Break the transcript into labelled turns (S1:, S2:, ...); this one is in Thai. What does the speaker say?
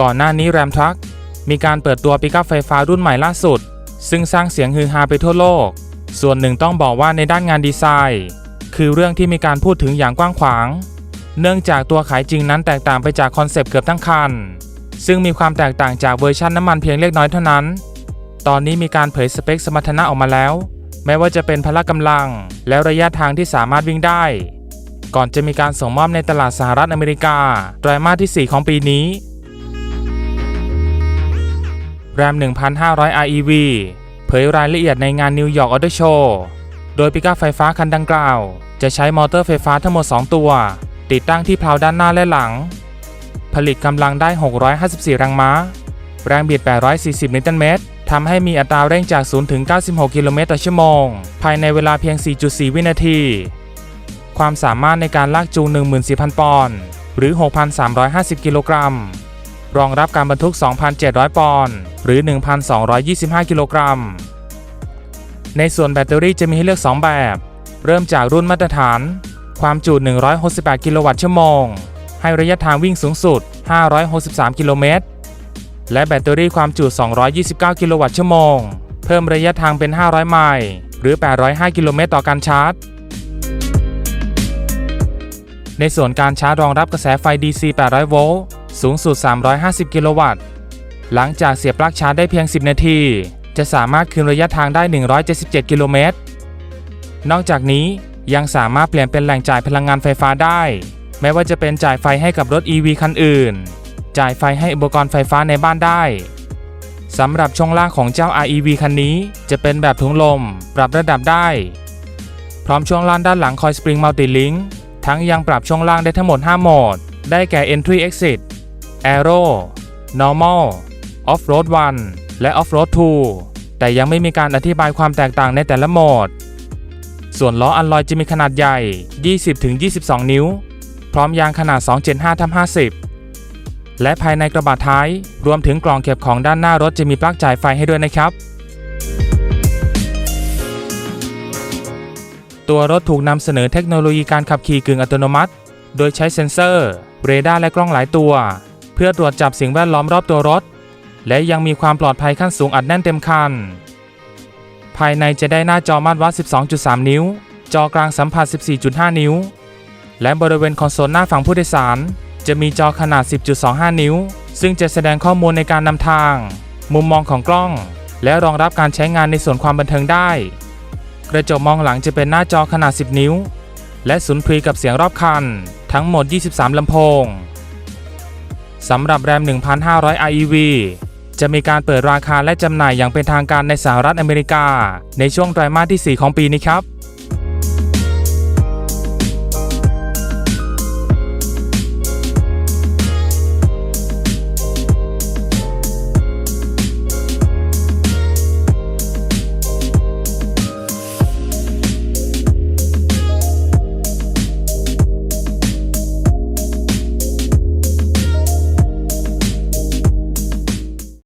S1: ก่อนหน้านี้แรมทรัคมีการเปิดตัวปิกัพไฟฟ้ารุ่นใหม่ล่าสุด ซึ่งสร้างเสียงฮือฮาไปทั่วโลก ส่วนหนึ่งต้องบอกว่าในด้านงานดีไซน์ คือเรื่องที่มีการพูดถึงอย่างกว้างขวาง เนื่องจากตัวขายจริงนั้นแตกต่างไปจากคอนเซปต์เกือบทั้งคัน ซึ่งมีความแตกต่างจากเวอร์ชันน้ำมันเพียงเล็กน้อยเท่านั้น ตอนนี้มีการเผยสเปคสมรรถนะออกมาแล้วไม่ว่าจะเป็นพละกำลัง และระยะทางที่สามารถวิ่งได้ ก่อนจะมีการส่งมอบในตลาดสหรัฐอเมริกาไตรมาสที่ 4 ของปีนี้ แรม 1,500 REV เผยรายละเอียดในงานนิวยอร์กออ t โ s โชว์โดยปิกอัพไฟฟ้าคันดังกล่าว จะใช้มอเตอร์ไฟฟ้าทั้งหมด 2 ตัว ติดตั้งที่เพลาด้านหน้าและหลัง ผลิตกำลังได้ 654 แรงม้า แรงบิด 840 นิวตันเมตรทำให้มีอัตราเร่งจาก 0 ถึง 96 กิโลเมตรต่อชั่วโมง ภายในเวลาเพียง 4.4 วินาที ความสามารถในการลากจูง 14,000 ปอนด์ หรือ 6,350 กิโลกรัม รองรับการบรรทุก 2,700 ปอนด์หรือ 1,225 กิโลกรัม ในส่วนแบตเตอรี่จะมีให้เลือก 2 แบบ เริ่มจากรุ่นมาตรฐาน ความจุ 168 กิโลวัตต์ชั่วโมง ให้ระยะทางวิ่งสูงสุด 563 กิโลเมตร และแบตเตอรี่ความจุ 229 กิโลวัตต์ชั่วโมง เพิ่มระยะทางเป็น 500 ไมล์ หรือ 805 กิโลเมตรต่อการชาร์จในส่วนการชาร์จรองรับกระแสไฟ DC 800 โวลต์ สูงสุด 350 กิโลวัตต์ หลังจากเสียบปลั๊กชาร์จได้เพียง 10 นาที จะสามารถคืนระยะทางได้ 177 กิโลเมตร นอกจากนี้ยังสามารถเปลี่ยนเป็นแหล่งจ่ายพลังงานไฟฟ้าได้ ไม่ว่าจะเป็นจ่ายไฟให้กับรถ EV คันอื่น จ่ายไฟให้อุปกรณ์ไฟฟ้าในบ้านได้สำหรับช่วงล่างของเจ้า REV คันนี้จะเป็นแบบถุงลม ปรับระดับได้ พร้อมช่วงล่างด้านหลังคอยสปริงมัลติลิงทั้งยังปรับช่วงล่างได้ทั้งหมด 5 โหมด ได้แก่ Entry Exit Aero Normal Off-Road 1 และ Off-Road 2 แต่ยังไม่มีการอธิบายความแตกต่างในแต่ละโหมด ส่วนล้ออัลลอยจะมีขนาดใหญ่ 20-22 นิ้ว พร้อมยางขนาด 275ทับ50 และภายในกระบะท้าย รวมถึงกล่องเก็บของด้านหน้ารถจะมีปลั๊กจ่ายไฟให้ด้วยนะครับตัวรถถูกนำเสนอเทคโนโลยีการขับขี่กึ่งอัตโนมัติ โดยใช้เซ็นเซอร์ เรดาร์และกล้องหลายตัว เพื่อตรวจจับสิ่งแวดล้อมรอบตัวรถ และยังมีความปลอดภัยขั้นสูงอัดแน่นเต็มคัน ภายในจะได้หน้าจอมาตรวัด 12.3 นิ้ว จอกลางสัมผัส 14.5 นิ้ว และบริเวณคอนโซลหน้าฝั่งผู้โดยสาร จะมีจอขนาด 10.25 นิ้ว ซึ่งจะแสดงข้อมูลในการนำทาง มุมมองของกล้อง และรองรับการใช้งานในส่วนความบันเทิงได้ กระจกมองหลังจะเป็นหน้าจอขนาด 10 นิ้ว และสุนทรีกับเสียงรอบคัน ทั้งหมด 23 ลำโพง สำหรับแรม 1,500 IEV จะมีการเปิดราคาและจำหน่ายอย่างเป็นทางการในสหรัฐอเมริกา ในช่วงไตรมาสที่ 4 ของปีนี้ครับ